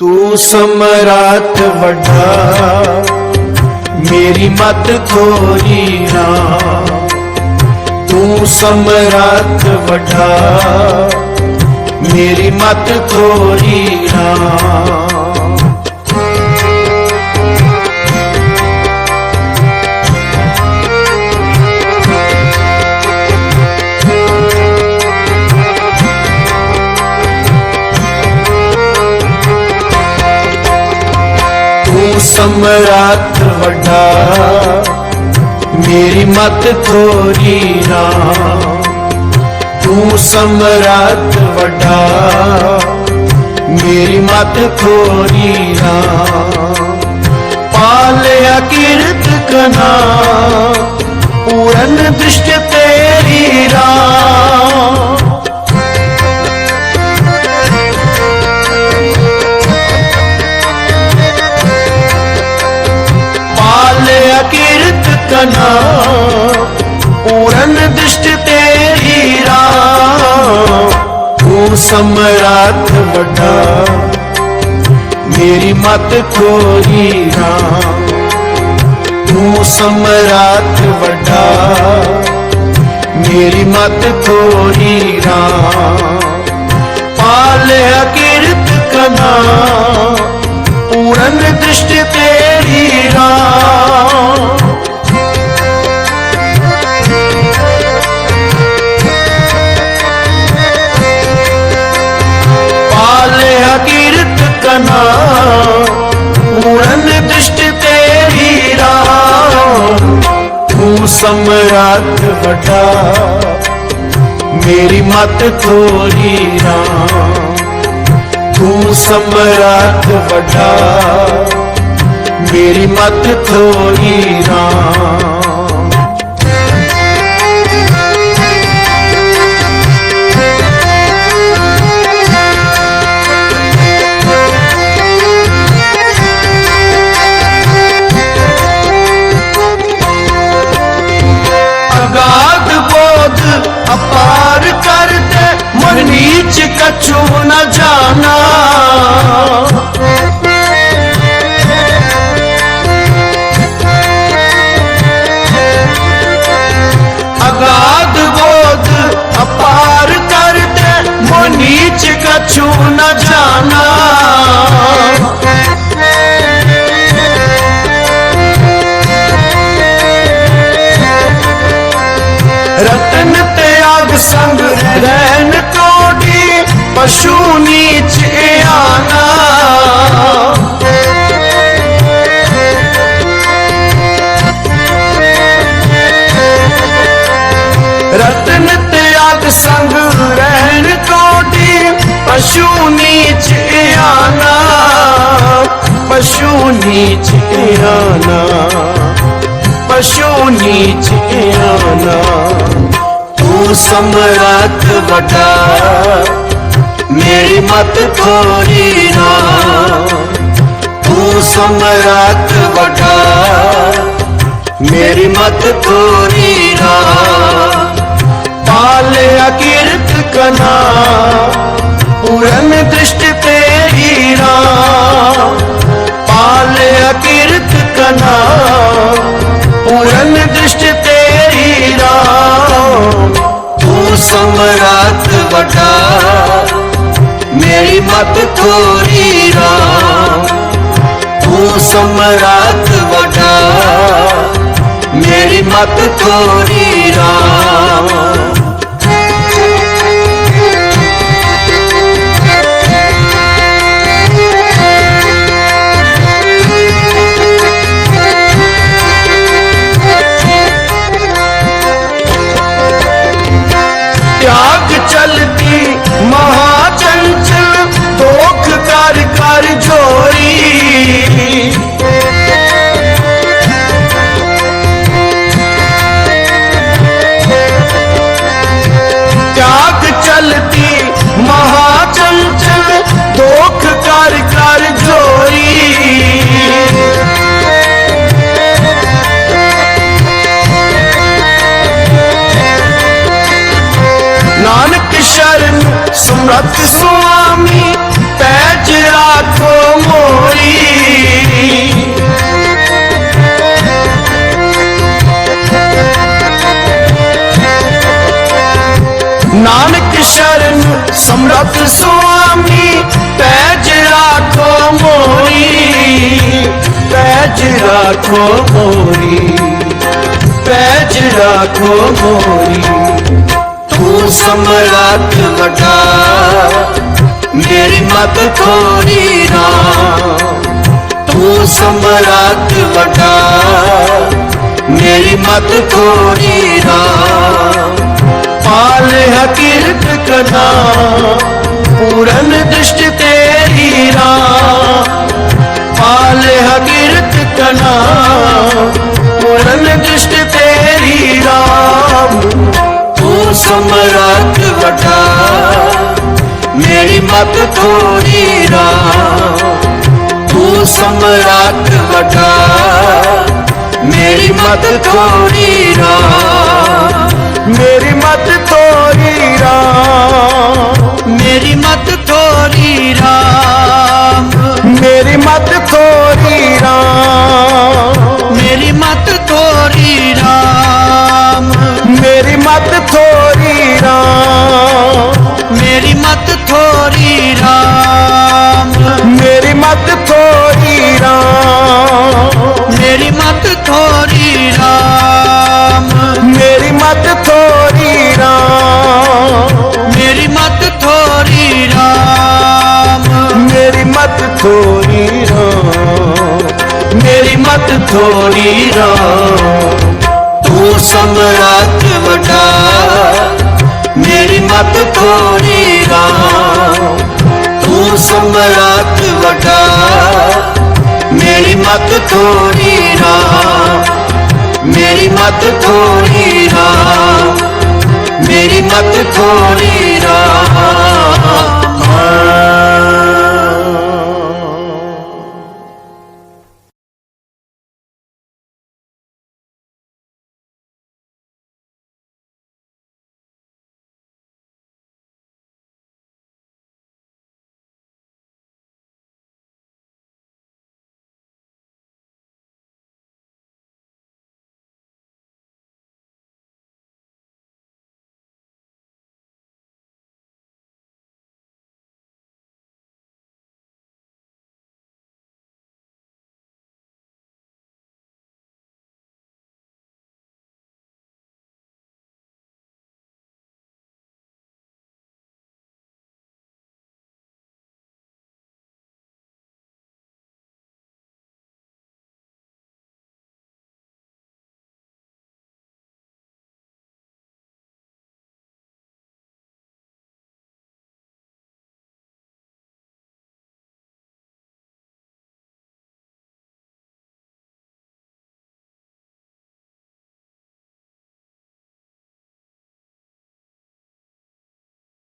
ਤੂੰ ਸਮਰਾਟ ਵੱਡਾ ਮੇਰੀ ਮਤ ਖੋਰੀ ਨਾ ਤੂੰ ਸਮਰਾਟ ਵੱਡਾ ਮੇਰੀ ਮਤ ਖੋਰੀ ਨਾ ਤੂੰ ਸਮਰਾਟ ਵੱਡਾ, ਮੇਰੀ ਮਤ ਖੋਰੀ ਨਾ। ਤੂੰ ਸਮਰਾਟ ਵੱਡਾ, ਮੇਰੀ ਮਤ ਖੋਰੀ ਨਾ। ਪਾਲਿਆ ਕਿਰਤ ਕਨਾ, ਪੂਰਨ ਦ੍ਰਿਸ਼ਟ ਤੇਰੀ ਰਾ ਕਨਾ। ਪੂਰਨ ਦ੍ਰਿਸ਼ਟ ਤੇਰੀ ਰਾਮ ਤੂੰ ਸਮਰਾਤ ਵੱਡਾ। ਮੇਰੀ ਮਤ ਖੋਰੀ ਰਾਮ ਤੂੰ ਸਮਰਾਟ ਵੱਡਾ। ਮੇਰੀ ਮਤ ਖੋਰੀ ਰਾਮ ਪਾਲਿਆ ਕਿਰਤ ਕਨਾ। ਪੂਰਨ ਦ੍ਰਿਸ਼ਟ ਤੇਰੀ ਰਾਮ ਤੂੰ ਸਮਰਾਟ ਵੱਡਾ ਮੇਰੀ ਮਤ ਥੋਰੀ ਰਾਮ ਤੂੰ ਸਮਰਾਟ ਵੱਡਾ ਮੇਰੀ ਮਤ ਥੋਰੀ ਰਾਮ ਨੀਚ ਕਛੂ ਨ ਜਾਣਾ। ਅਗਾਧ ਬੋਧ ਅਪਾਰ ਕਰਤੇ ਮਨ ਨੀਚ ਕਛੂ ਕੋਡੀ ਪਸ਼ੂ ਨੀਚ ਆਨਾ। ਰਤਨ ਤਿਆਗ ਸੰਗ ਰਹਿਣ ਕੋਡੀ ਪਸ਼ੂ ਨੀਚ ਆਨਾ। ਪਸ਼ੂ ਨੀਚ ਆਨਾ। ਪਸ਼ੂ ਨੀਚ ਆਨਾ। ਤੂੰ ਸਮਰਾਟ ਵੱਡਾ ਮੇਰੀ ਮਤ ਖੋਰੀ ਨਾ ਤੂੰ ਸਮਰਾਟ ਵੱਡਾ ਮੇਰੀ ਮਤ ਖੋਰੀ ਨਾ ਪਾਲਿਆ ਕਿਰਤ ਕਨਾ ਪੂਰਨ ਦ੍ਰਿਸ਼ਟ ਤੇਰੀ ਰਾਮ ਪਾਲਿਆ ਕਿਰਤ ਕਨਾ ਪੂਰਨ ਦ੍ਰਿਸ਼ਟ ਤੇਰੀ ਰਾਮ ਤੂੰ ਸਮਰਾਟ ਵੱਡਾ ਮੇਰੀ ਮਤ ਖੋਰੀ ਰਾਮ ਤੂੰ ਸਮਰਾਟ ਵੱਡਾ ਮੇਰੀ ਮਤ ਖੋਰੀ ਸਮਰੱਥ ਸੁਆਮੀ, ਪੈਜ ਰਾਖੋ ਮੋਰੀ, ਪੈਜ ਰਾਖੋ ਮੋਰੀ, ਪੈਜ ਰਾਖੋ ਮੋਰੀ। ਤੂੰ ਸਮਰੱਥ ਵਟਾ ਮੇਰੀ ਮਤ ਥੋੜੀ ਨਾ। ਤੂੰ ਸਮਰੱਥ ਵਟਾ ਮੇਰੀ ਮਤ ਥੋੜੀ ਨਾ। ਪਾਲ ਹਕੀਰਤ ਕਨਾ ਪੂਰਨ ਦ੍ਰਿਸ਼ਟ ਤੇਰੀ ਰਾਮ ਪਾਲ ਹਕੀਰਤ ਕਨਾ ਪੂਰਨ ਦ੍ਰਿਸ਼ਟ ਤੇਰੀ ਰਾਮ ਤੂੰ ਸਮਰੱਥ ਵਟਾ, ਮੇਰੀ ਮਤ ਥੋੜੀ ਰਾਮ ਤੂੰ ਸਮਰੱਥ ਵਟਾ, ਮੇਰੀ ਮਤ ਥੋੜੀ ਰਾਮ ਮੇਰੀ ਮਤ ਥੋੜੀ ਰਾਮ। ਮੇਰੀ ਮਤ ਥੋੜੀ ਰਾਮ। ਮੇਰੀ ਮਤ ਥੋੜੀ ਰਾਮ। ਮੇਰੀ ਮਤ ਥੋੜੀ ਰਾਮ। ਮੇਰੀ ਮਤ ਥੋੜੀ ਥੋੜੀ ਰਾਮ ਮੇਰੀ ਮਤ ਥੋੜੀ ਰਾਮ ਤੂੰ ਸਮਰੱਥ ਵਡਾ। ਮੇਰੀ ਮਤ ਥੋੜੀ ਰਾਮ ਤੂੰ ਸਮਰੱਥ ਵਡਾ। ਮੇਰੀ ਮਤ ਥੋੜੀ ਰਾਮ ਮੇਰੀ ਮਤ ਥੋੜੀ ਰਾਮ ਮੇਰੀ ਮਤ ਥੋੜੀ